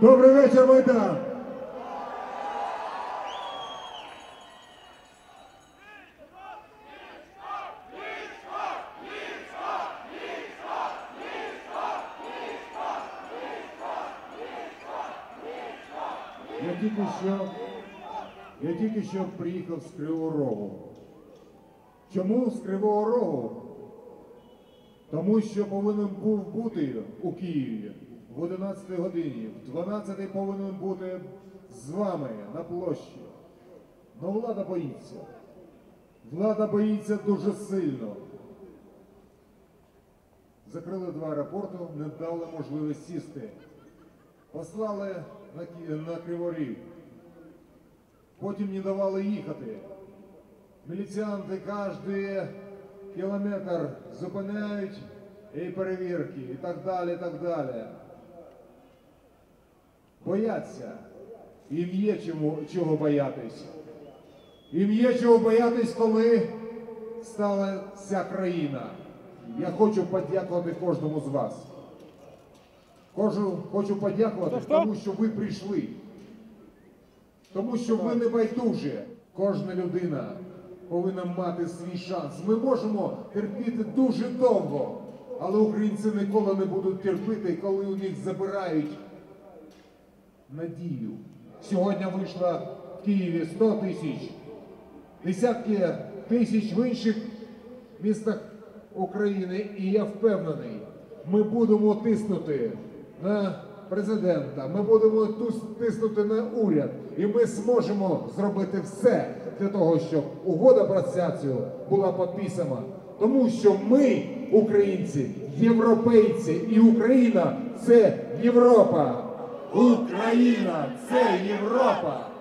Добрий вечір, Майдан! Я тільки що, я тільки що приїхав з Кривого Рогу. Чому з Кривого Рогу? Тому що повинен був бути у Києві в 11 годині, в 12 повинен бути з вами на площі. Но влада боїться. Влада боїться дуже сильно. Закрили два аеропорти, не дали можливість сісти. Послали на, на Криворіг. Потім не давали їхати. Міліціанти кожен кілометр зупиняють і перевірки, і так далі, і так далі. Бояться. Їм є чому, чого боятись. Їм є чого боятись, коли стала вся країна. Я хочу подякувати кожному з вас. Хочу, хочу подякувати, тому що ви прийшли. Тому що ви не байдужі. Кожна людина повинна мати свій шанс. Ми можемо терпіти дуже довго, але українці ніколи не будуть терпіти, коли у них забирають надію. Сьогодні вийшло в Києві 100 тисяч, десятки тисяч в інших містах України, і я впевнений, ми будемо тиснути на президента, ми будемо тиснути на уряд, і ми зможемо зробити все для того, щоб угода про асоціацію була підписана. Тому що ми, українці, європейці, і Україна це Європа. Україна це Європа.